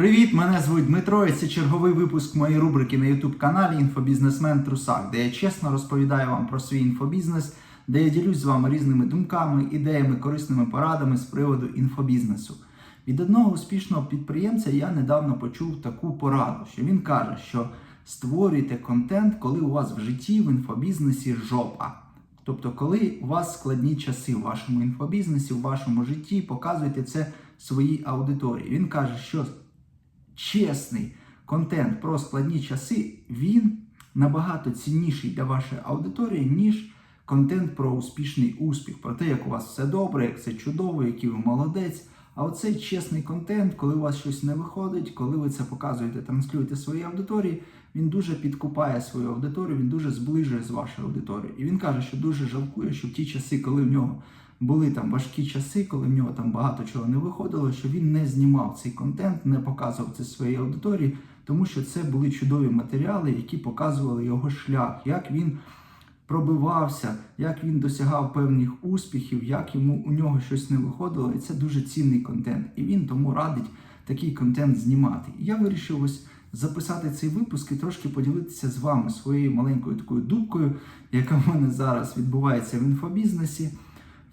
Привіт, мене звуть Дмитро. і Це черговий випуск моєї рубрики на youtube каналі Інфобізнесмен Трусак, де я чесно розповідаю вам про свій інфобізнес, де я ділюсь з вами різними думками, ідеями, корисними порадами з приводу інфобізнесу. Від одного успішного підприємця я недавно почув таку пораду, що він каже, що створюйте контент, коли у вас в житті в інфобізнесі жопа. Тобто, коли у вас складні часи в вашому інфобізнесі, в вашому житті, показуйте це своїй аудиторії. Він каже, що чесний контент про складні часи, він набагато цінніший для вашої аудиторії, ніж контент про успішний успіх, про те, як у вас все добре, як все чудово, який ви молодець. А оцей чесний контент, коли у вас щось не виходить, коли ви це показуєте, транслюєте своїй аудиторії, він дуже підкупає свою аудиторію, він дуже зближує з вашою аудиторією. І він каже, що дуже жалкує, що в ті часи, коли в нього були там важкі часи, коли в нього там багато чого не виходило, що він не знімав цей контент, не показував це своїй аудиторії, тому що це були чудові матеріали, які показували його шлях, як він пробивався, як він досягав певних успіхів, як йому у нього щось не виходило, і це дуже цінний контент. І він тому радить такий контент знімати. І я вирішив ось записати цей випуск і трошки поділитися з вами своєю маленькою такою дубкою, яка в мене зараз відбувається в інфобізнесі.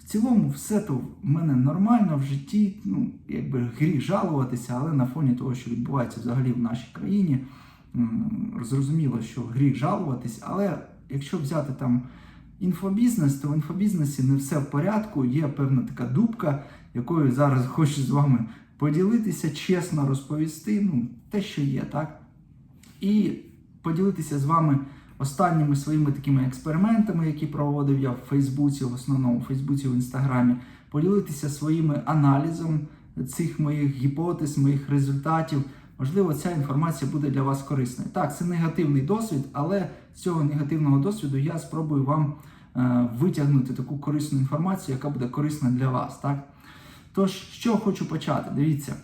Цілому, все то в мене нормально в житті. Ну, якби гріх жалуватися, але на фоні того, що відбувається взагалі в нашій країні, зрозуміло, що гріх жалуватись, але якщо взяти там інфобізнес, то в інфобізнесі не все в порядку. Є певна така дубка, якою зараз хочу з вами поділитися, чесно розповісти. Ну, те, що є, так? І поділитися з вами останніми своїми такими експериментами, які проводив я в Фейсбуці, в основному в Фейсбуці, в Інстаграмі, поділитися своїми аналізом цих моїх гіпотез, моїх результатів. Можливо, ця інформація буде для вас корисною. Так, це негативний досвід, але з цього негативного досвіду я спробую вам е, витягнути таку корисну інформацію, яка буде корисна для вас. Так? Тож, що хочу почати? Дивіться,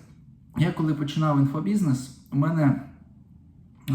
я коли починав інфобізнес, у мене е,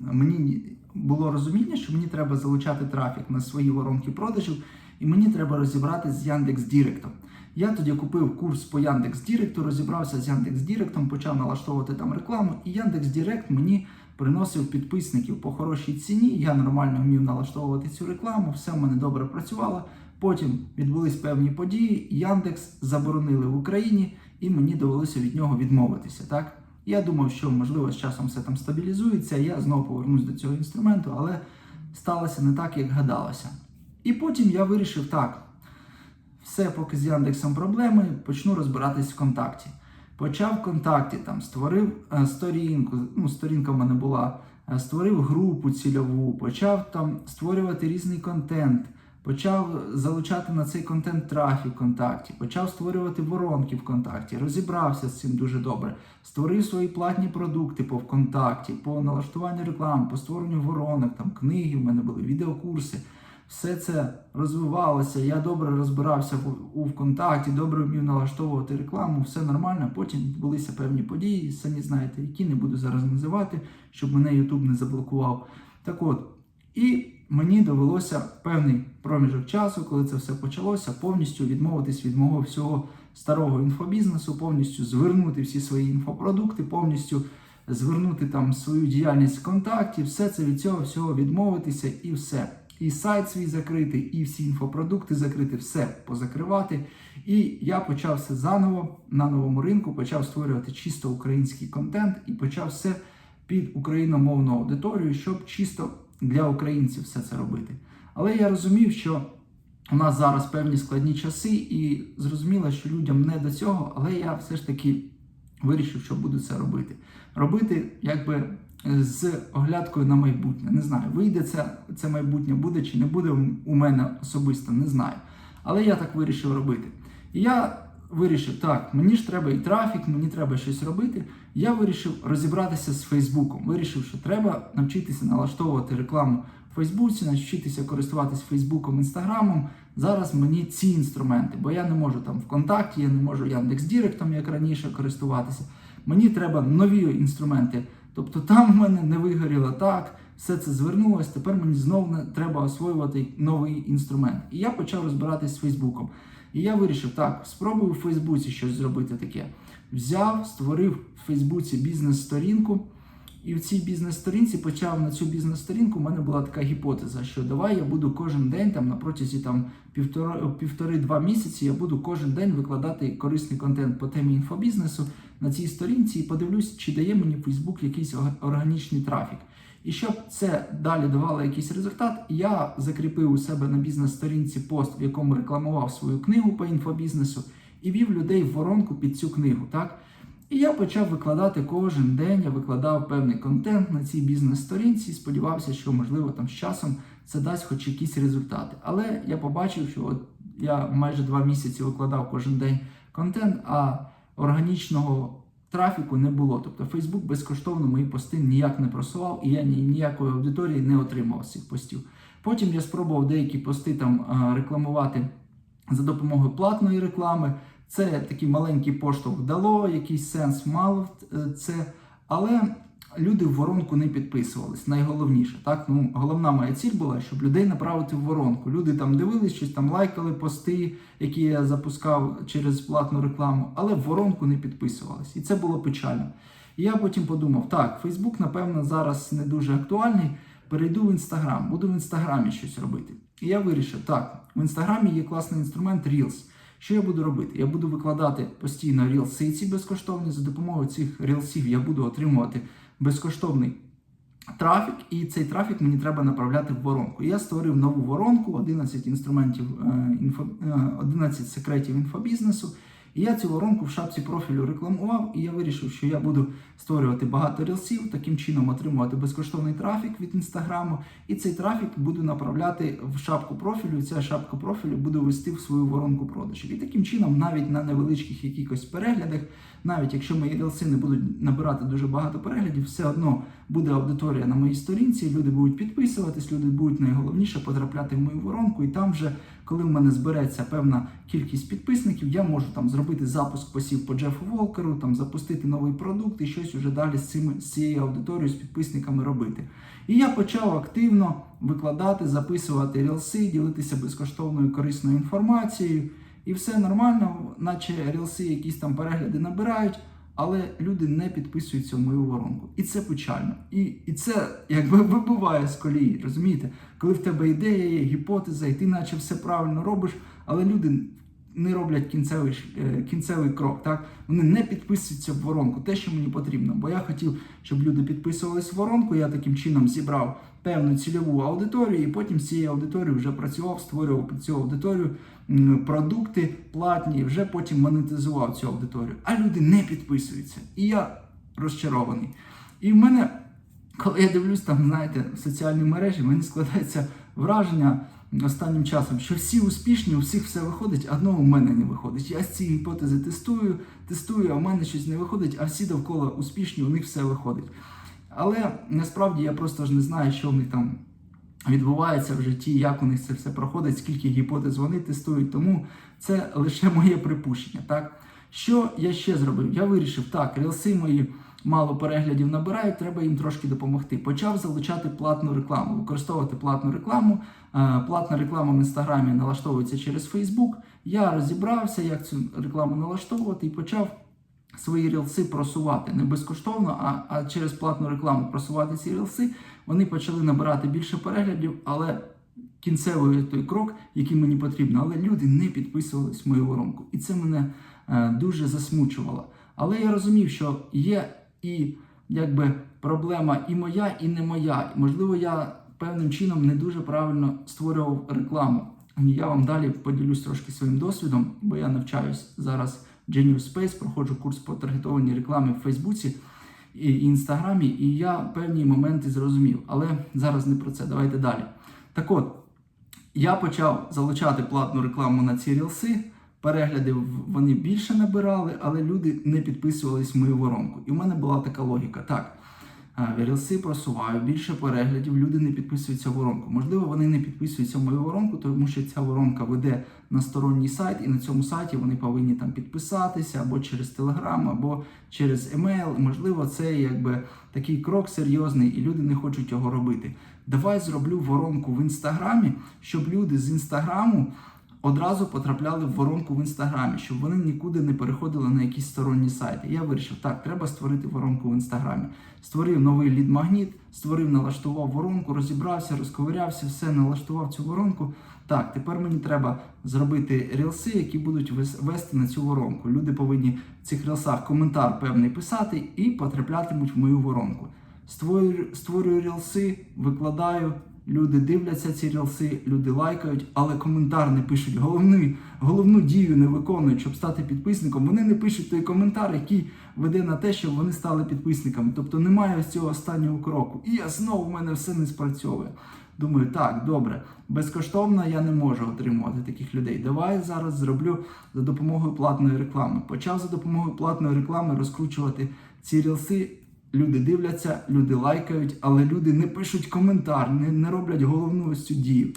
мені було розуміння, що мені треба залучати трафік на свої воронки продажів, і мені треба розібратися з Яндекс Діректом. Я тоді купив курс по Яндекс Діректу, розібрався з Яндекс Діректом, почав налаштовувати там рекламу, і Яндекс Дірект мені приносив підписників по хорошій ціні. Я нормально вмів налаштовувати цю рекламу, все в мене добре працювало. Потім відбулись певні події. Яндекс заборонили в Україні, і мені довелося від нього відмовитися. Так я думав, що можливо з часом все там стабілізується. Я знову повернусь до цього інструменту, але сталося не так, як гадалося. І потім я вирішив так. Все, поки з Яндексом проблеми, почну розбиратись в контакті. Почав в контакті, там створив е, сторінку. Ну, сторінка в мене була, е, створив групу цільову, почав там створювати різний контент, почав залучати на цей контент трафік в контакті, почав створювати воронки в контакті, розібрався з цим дуже добре. Створив свої платні продукти по ВКонтакті, по налаштуванню реклами, по створенню воронок, там книги в мене були, відеокурси. Все це розвивалося, я добре розбирався в, у ВКонтакті, добре вмів налаштовувати рекламу, все нормально. Потім відбулися певні події, самі знаєте, які не буду зараз називати, щоб мене YouTube не заблокував. Так от, і мені довелося певний проміжок часу, коли це все почалося, повністю відмовитись від мого всього старого інфобізнесу, повністю звернути всі свої інфопродукти, повністю звернути там свою діяльність в все це від цього всього відмовитися і все і сайт свій закрити, і всі інфопродукти закрити, все позакривати. І я почав все заново на новому ринку, почав створювати чисто український контент і почав все під україномовну аудиторію, щоб чисто для українців все це робити. Але я розумів, що у нас зараз певні складні часи, і зрозуміло, що людям не до цього, але я все ж таки вирішив, що буду це робити. Робити, якби з оглядкою на майбутнє. Не знаю, вийде це, це майбутнє, буде чи не буде у мене особисто, не знаю. Але я так вирішив робити. І я вирішив, так, мені ж треба і трафік, мені треба щось робити. Я вирішив розібратися з Фейсбуком. Вирішив, що треба навчитися налаштовувати рекламу Фейсбуці, навчитися користуватись Фейсбуком, Інстаграмом. Зараз мені ці інструменти, бо я не можу там ВКонтакті, я не можу Яндекс Діректом, як раніше, користуватися. Мені треба нові інструменти. Тобто там в мене не вигоріло так, все це звернулося, тепер мені знову треба освоювати новий інструмент. І я почав розбиратись з Фейсбуком. І я вирішив, так, спробую в Фейсбуці щось зробити таке. взяв, створив в Фейсбуці бізнес-сторінку. І в цій бізнес-сторінці почав на цю бізнес-сторінку. У мене була така гіпотеза, що давай я буду кожен день, там на протязі там півтори-два місяці, я буду кожен день викладати корисний контент по темі інфобізнесу на цій сторінці і подивлюсь, чи дає мені Фейсбук якийсь органічний трафік. І щоб це далі давало якийсь результат, я закріпив у себе на бізнес-сторінці пост, в якому рекламував свою книгу по інфобізнесу і вів людей в воронку під цю книгу. Так? І я почав викладати кожен день. Я викладав певний контент на цій бізнес-сторінці і сподівався, що можливо там з часом це дасть хоч якісь результати. Але я побачив, що от я майже два місяці викладав кожен день контент, а органічного трафіку не було. Тобто Facebook безкоштовно мої пости ніяк не просував, і я ніякої аудиторії не отримав цих постів. Потім я спробував деякі пости там рекламувати за допомогою платної реклами. Це такий маленький поштовх дало, якийсь сенс мало е, це, але люди в воронку не підписувались. Найголовніше, так ну головна моя ціль була, щоб людей направити в воронку. Люди там дивились, щось там лайкали пости, які я запускав через платну рекламу, але в воронку не підписувались. І це було печально. Я потім подумав: так, Фейсбук, напевно, зараз не дуже актуальний. Перейду в інстаграм, буду в інстаграмі щось робити. І я вирішив, так, в інстаграмі є класний інструмент Reels. Що я буду робити? Я буду викладати постійно рілси ці безкоштовні. За допомогою цих рілсів я буду отримувати безкоштовний трафік, і цей трафік мені треба направляти в воронку. Я створив нову воронку, 11 інструментів е, е, 11 секретів інфобізнесу. І я цю воронку в шапці профілю рекламував, і я вирішив, що я буду створювати багато рілсів, таким чином отримувати безкоштовний трафік від інстаграму. І цей трафік буду направляти в шапку профілю. Ця шапка профілю буду вести в свою воронку продажів. І таким чином, навіть на невеличких якихось переглядах, навіть якщо мої рілси не будуть набирати дуже багато переглядів, все одно буде аудиторія на моїй сторінці. Люди будуть підписуватись, люди будуть найголовніше потрапляти в мою воронку, і там вже. Коли в мене збереться певна кількість підписників, я можу там зробити запуск посів по Джефу Волкеру, там запустити новий продукт і щось уже далі з цими з цією аудиторією, з підписниками робити. І я почав активно викладати, записувати рілси, ділитися безкоштовною корисною інформацією. І все нормально, наче рілси якісь там перегляди набирають, але люди не підписуються в мою воронку. І це печально. І, і це якби вибиває з колії, розумієте? Коли в тебе ідея є, гіпотеза, і ти наче все правильно робиш, але люди не роблять кінцевий, е, кінцевий крок. Так? Вони не підписуються в воронку, те, що мені потрібно. Бо я хотів, щоб люди підписувались в воронку. Я таким чином зібрав певну цільову аудиторію, і потім з цією аудиторією вже працював, створював під цю аудиторію продукти платні, і вже потім монетизував цю аудиторію. А люди не підписуються. І я розчарований. І в мене, коли я дивлюсь там, знаєте, соціальні мережі, мені складається враження останнім часом, що всі успішні, у всіх все виходить, одного у мене не виходить. Я з цієї гіпотези тестую, тестую, а в мене щось не виходить, а всі довкола успішні, у них все виходить. Але насправді я просто ж не знаю, що в них там відбувається в житті, як у них це все проходить, скільки гіпотез вони тестують. Тому це лише моє припущення. Так що я ще зробив? Я вирішив, так, рілси мої мало переглядів набирають, треба їм трошки допомогти. Почав залучати платну рекламу, використовувати платну рекламу. Е, Платна реклама в інстаграмі налаштовується через Фейсбук. Я розібрався, як цю рекламу налаштовувати, і почав свої рілси просувати не безкоштовно, а, а через платну рекламу просувати ці рілси. Вони почали набирати більше переглядів, але кінцевий той крок, який мені потрібно, але люди не підписувались в мою воронку. І це мене е, дуже засмучувало. Але я розумів, що є і якби проблема і моя, і не моя. Можливо, я певним чином не дуже правильно створював рекламу. Я вам далі поділюсь трошки своїм досвідом, бо я навчаюсь зараз в Genius Space, проходжу курс по таргетованій рекламі в Фейсбуці і Інстаграмі, і я певні моменти зрозумів. Але зараз не про це. Давайте далі. Так от, я почав залучати платну рекламу на ці рілси. Перегляди вони більше набирали, але люди не підписувались в мою воронку. І в мене була така логіка. Так, рілси просуваю, більше переглядів, люди не підписуються в воронку. Можливо, вони не підписуються в мою воронку, тому що ця воронка веде на сторонній сайт, і на цьому сайті вони повинні там підписатися або через Telegram, або через емейл. Можливо, це якби такий крок серйозний, і люди не хочуть його робити. Давай зроблю воронку в інстаграмі, щоб люди з інстаграму одразу потрапляли в воронку в інстаграмі, щоб вони нікуди не переходили на якісь сторонні сайти. Я вирішив, так, треба створити воронку в інстаграмі. Створив новий лід-магніт, створив, налаштував воронку, розібрався, розковирявся, все, налаштував цю воронку. Так, тепер мені треба зробити рілси, які будуть вес- вести на цю воронку. Люди повинні в цих рілсах коментар певний писати і потраплятимуть в мою воронку. Створюю, створюю рілси, викладаю. Люди дивляться ці рілси, люди лайкають, але коментар не пишуть. Головну, головну дію не виконують, щоб стати підписником. Вони не пишуть той коментар, який веде на те, щоб вони стали підписниками. Тобто немає ось цього останнього кроку. І я знову в мене все не спрацьовує. Думаю, так, добре, безкоштовно я не можу отримувати таких людей. Давай зараз зроблю за допомогою платної реклами. Почав за допомогою платної реклами розкручувати ці рілси. Люди дивляться, люди лайкають, але люди не пишуть коментар, не, не роблять головну ось цю дію.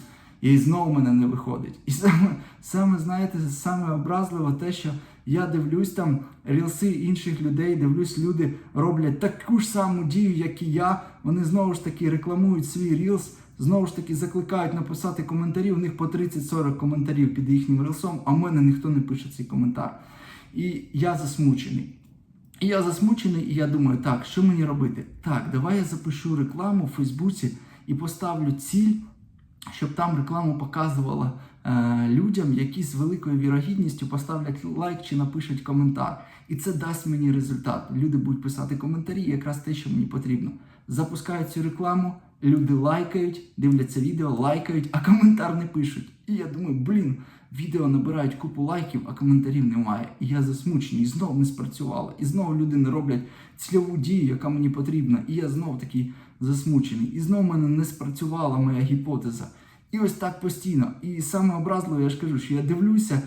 І знову мене не виходить. І саме, саме знаєте, саме образливо те, що я дивлюсь там рілси інших людей, дивлюсь, люди роблять таку ж саму дію, як і я. Вони знову ж таки рекламують свій рілс, знову ж таки закликають написати коментарі. У них по 30-40 коментарів під їхнім рілсом, а в мене ніхто не пише цей коментар. І я засмучений. І я засмучений, і я думаю, так, що мені робити? Так, давай я запишу рекламу в Фейсбуці і поставлю ціль, щоб там рекламу показувала е, людям, які з великою вірогідністю поставлять лайк чи напишуть коментар. І це дасть мені результат. Люди будуть писати коментарі, якраз те, що мені потрібно. Запускаю цю рекламу, люди лайкають, дивляться відео, лайкають, а коментар не пишуть. І я думаю, блін, відео набирають купу лайків, а коментарів немає. І я засмучений, і знову не спрацювало. І знову люди не роблять цільову дію, яка мені потрібна. І я знову такий засмучений. І знову в мене не спрацювала моя гіпотеза. І ось так постійно. І саме образливо, я ж кажу, що я дивлюся,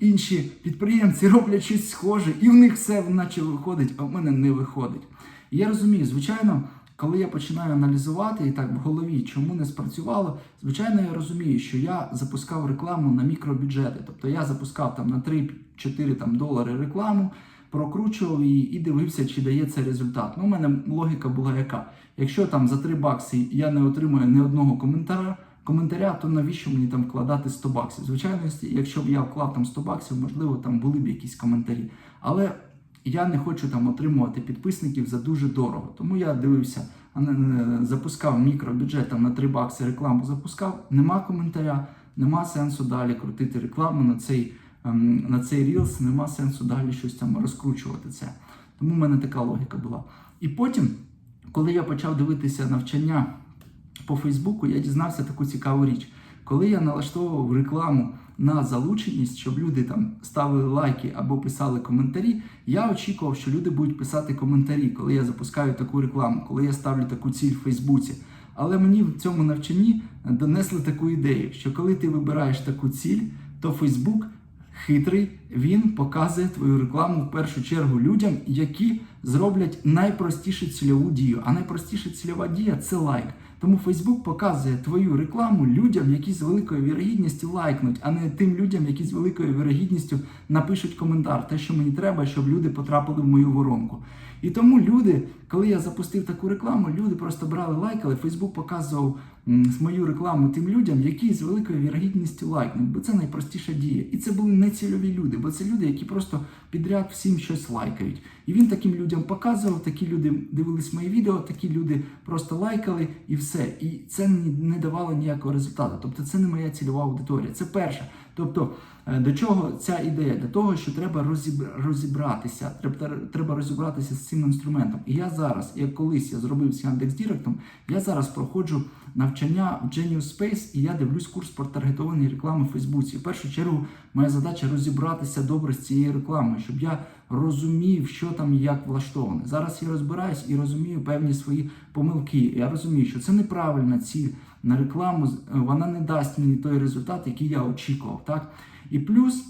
інші підприємці роблять щось схоже, і в них все наче виходить, а в мене не виходить. І я розумію, звичайно, коли я починаю аналізувати і так в голові, чому не спрацювало, звичайно, я розумію, що я запускав рекламу на мікробюджети. Тобто я запускав там на 3-4 там, долари рекламу, прокручував її і дивився, чи дає це результат. Ну, у мене логіка була яка: якщо там за 3 бакси я не отримую ні одного коментаря, коментаря, то навіщо мені там вкладати 100 баксів? Звичайно, якщо б я вклав там 100 баксів, можливо, там були б якісь коментарі. Але я не хочу там отримувати підписників за дуже дорого. Тому я дивився, запускав мікробюджет там на 3 бакси рекламу, запускав, нема коментаря, нема сенсу далі крутити рекламу на цей, ем, на цей рілс, нема сенсу далі щось там розкручувати це. Тому в мене така логіка була. І потім, коли я почав дивитися навчання по Фейсбуку, я дізнався таку цікаву річ. Коли я налаштовував рекламу на залученість, щоб люди там ставили лайки або писали коментарі, я очікував, що люди будуть писати коментарі, коли я запускаю таку рекламу, коли я ставлю таку ціль в Фейсбуці. Але мені в цьому навчанні донесли таку ідею, що коли ти вибираєш таку ціль, то Фейсбук хитрий, він показує твою рекламу в першу чергу людям, які зроблять найпростішу цільову дію. А найпростіша цільова дія це лайк. Тому Фейсбук показує твою рекламу людям, які з великою вірогідністю лайкнуть, а не тим людям, які з великою вірогідністю напишуть коментар, те, що мені треба, щоб люди потрапили в мою воронку. І тому люди, коли я запустив таку рекламу, люди просто брали лайкали. Фейсбук показував мою рекламу тим людям, які з великою вірогідністю лайкнуть, бо це найпростіша дія. І це були не цільові люди, бо це люди, які просто підряд всім щось лайкають. І він таким людям показував, такі люди дивились мої відео, такі люди просто лайкали і все. І це не, давало ніякого результату. Тобто це не моя цільова аудиторія. Це перше. Тобто, е, до чого ця ідея? Для того, що треба розіб- розібратися, треба, розібратися з цим інструментом. І я зараз, як колись я зробив з Яндекс.Діректом, я зараз проходжу навчання в Genius Space, і я дивлюсь курс по таргетованій реклами в Фейсбуці. В першу чергу, моя задача розібратися добре з цією рекламою, щоб я розумів, що там і як влаштоване. Зараз я розбираюсь і розумію певні свої помилки. Я розумію, що це неправильна ціль на рекламу, вона не дасть мені той результат, який я очікував. Так? І плюс,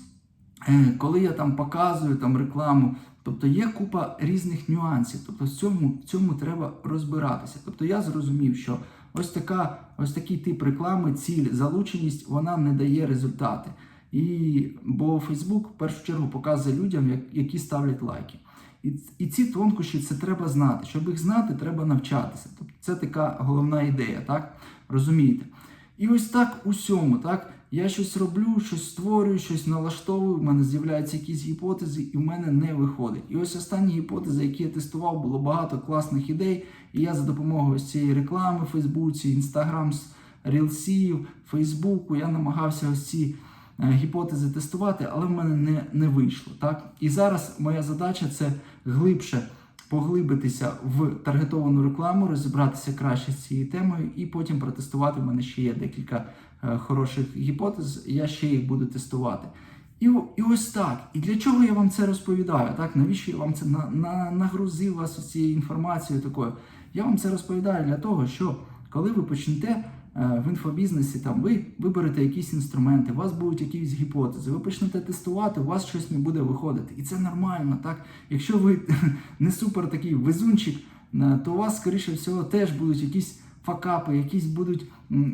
е, коли я там показую там рекламу, тобто є купа різних нюансів. Тобто в цьому, в цьому треба розбиратися. Тобто я зрозумів, що ось така, ось такий тип реклами, ціль, залученість, вона не дає результати. І бо Фейсбук в першу чергу показує людям, як, які ставлять лайки. І, і ці тонкощі це треба знати. Щоб їх знати, треба навчатися. Тобто це така головна ідея, так? Розумієте? І ось так усьому, так? Я щось роблю, щось створюю, щось налаштовую, в мене з'являються якісь гіпотези, і в мене не виходить. І ось останні гіпотези, які я тестував, було багато класних ідей. І я за допомогою ось цієї реклами в Фейсбуці, Інстаграм, Рілсів, Фейсбуку, я намагався ось ці е, гіпотези тестувати, але в мене не, не вийшло. Так? І зараз моя задача це глибше поглибитися в таргетовану рекламу, розібратися краще з цією темою, і потім протестувати. У мене ще є декілька е, хороших гіпотез, я ще їх буду тестувати. І, і ось так. І для чого я вам це розповідаю? Так, навіщо я вам це на, на, нагрузив вас цією інформацією такою? Я вам це розповідаю для того, що коли ви почнете в інфобізнесі, там ви виберете якісь інструменти, у вас будуть якісь гіпотези, ви почнете тестувати, у вас щось не буде виходити. І це нормально, так? Якщо ви не супер такий везунчик, е, то у вас, скоріше всього, теж будуть якісь факапи, якісь будуть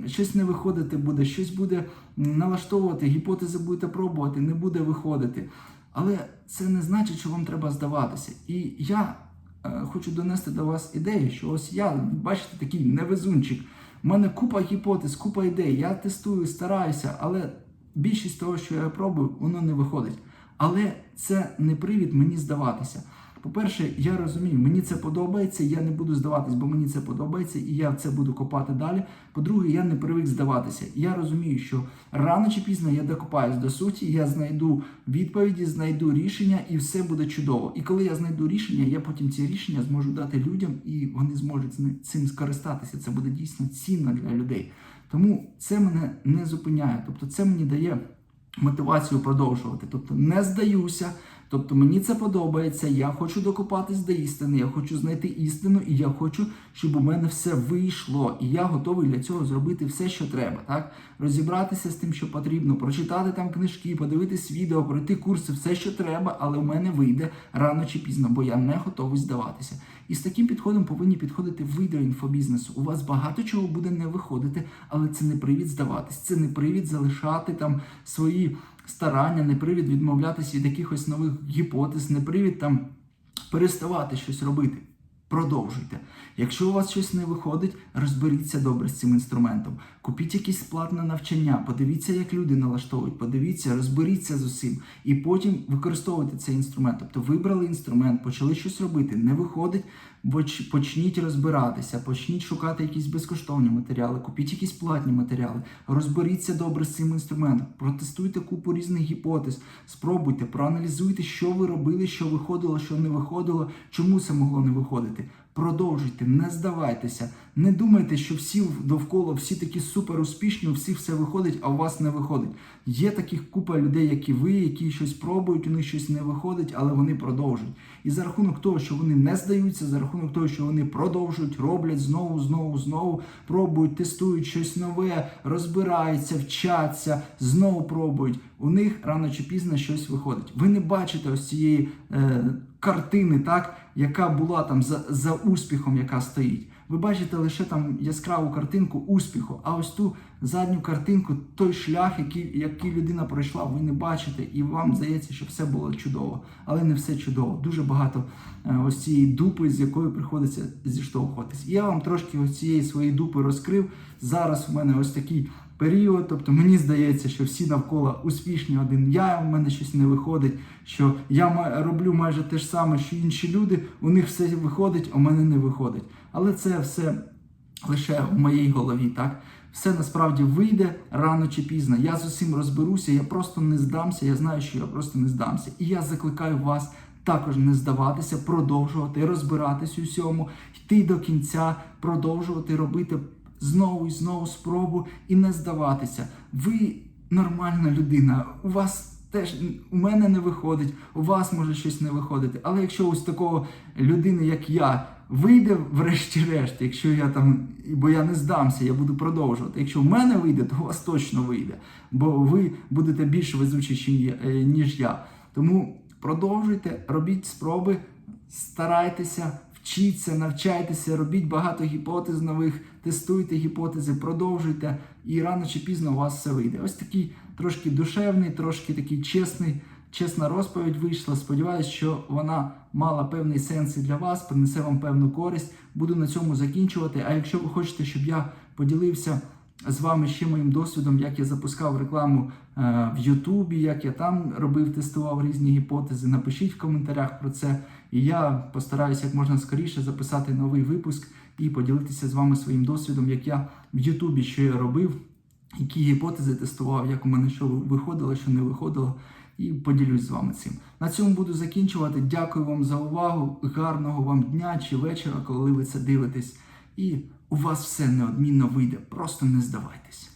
щось не виходити буде, щось буде налаштовувати, гіпотези будете пробувати, не буде виходити. Але це не значить, що вам треба здаватися. І я е, хочу донести до вас ідею, що ось я, бачите, такий невезунчик. У мене купа гіпотез, купа ідей. Я тестую, стараюся, але більшість того, що я пробую, воно не виходить. Але це не привід мені здаватися. По-перше, я розумію, мені це подобається, я не буду здаватись, бо мені це подобається, і я це буду копати далі. По-друге, я не привик здаватися. Я розумію, що рано чи пізно я докопаюсь до суті, я знайду відповіді, знайду рішення, і все буде чудово. І коли я знайду рішення, я потім ці рішення зможу дати людям, і вони зможуть цим скористатися. Це буде дійсно цінно для людей. Тому це мене не зупиняє. Тобто, це мені дає мотивацію продовжувати. Тобто не здаюся. Тобто мені це подобається, я хочу докопатись до істини, я хочу знайти істину, і я хочу, щоб у мене все вийшло. І я готовий для цього зробити все, що треба. Так? Розібратися з тим, що потрібно, прочитати там книжки, подивитись відео, пройти курси, все, що треба, але в мене вийде рано чи пізно, бо я не готовий здаватися. І з таким підходом повинні підходити ви до інфобізнесу. У вас багато чого буде не виходити, але це не привід здаватись, це не привід залишати там свої старання, не привід відмовлятися від якихось нових гіпотез, не привід там переставати щось робити. Продовжуйте. Якщо у вас щось не виходить, розберіться добре з цим інструментом. Купіть якесь платне навчання, подивіться, як люди налаштовують, подивіться, розберіться з усім, і потім використовуйте цей інструмент. Тобто вибрали інструмент, почали щось робити, не виходить, почніть розбиратися, почніть шукати якісь безкоштовні матеріали, купіть якісь платні матеріали, розберіться добре з цим інструментом, протестуйте купу різних гіпотез, спробуйте, проаналізуйте, що ви робили, що виходило, що не виходило, чому це могло не виходити. Продовжуйте, не здавайтеся, не думайте, що всі довкола, всі такі супер успішні, у всіх все виходить, а у вас не виходить. Є таких купа людей, як і ви, які щось пробують, у них щось не виходить, але вони продовжують. І за рахунок того, що вони не здаються, за рахунок того, що вони продовжують, роблять знову, знову, знову, пробують, тестують щось нове, розбираються, вчаться, знову пробують. У них рано чи пізно щось виходить. Ви не бачите ось цієї е, картини, так, яка була там за, за успіхом, яка стоїть. Ви бачите лише там яскраву картинку успіху, а ось ту задню картинку, той шлях, який, який людина пройшла, ви не бачите, і вам здається, що все було чудово. Але не все чудово. Дуже багато е, ось цієї дупи, з якою приходиться зіштовхуватись. І я вам трошки ось цієї своєї дупи розкрив. Зараз в мене ось такий період. Тобто мені здається, що всі навколо успішні один я, в мене щось не виходить. Що я роблю майже те ж саме, що інші люди, у них все виходить, у мене не виходить. Але це все лише в моїй голові, так? Все насправді вийде рано чи пізно. Я з усім розберуся, я просто не здамся. Я знаю, що я просто не здамся. І я закликаю вас також не здаватися, продовжувати розбиратись у всьому, йти до кінця, продовжувати робити знову і знову спробу і не здаватися. Ви нормальна людина. У вас теж у мене не виходить, у вас може щось не виходити. Але якщо ось такого людини, як я, вийде врешті-решт, якщо я там, бо я не здамся, я буду продовжувати. Якщо в мене вийде, то у вас точно вийде, бо ви будете більш везучі, е, ніж я. Тому продовжуйте, робіть спроби, старайтеся, вчіться, навчайтеся, робіть багато гіпотез нових, тестуйте гіпотези, продовжуйте, і рано чи пізно у вас все вийде. Ось такий трошки душевний, трошки такий чесний. Чесна розповідь вийшла. Сподіваюсь, що вона мала певний сенс і для вас, принесе вам певну користь. Буду на цьому закінчувати. А якщо ви хочете, щоб я поділився з вами ще моїм досвідом, як я запускав рекламу е, в Ютубі, як я там робив, тестував різні гіпотези. Напишіть в коментарях про це. І я постараюся як можна скоріше записати новий випуск і поділитися з вами своїм досвідом, як я в Ютубі що я робив, які гіпотези тестував, як у мене що виходило, що не виходило. І поділюсь з вами цим. На цьому буду закінчувати. Дякую вам за увагу. Гарного вам дня чи вечора, коли ви це дивитесь. І у вас все неодмінно вийде. Просто не здавайтесь.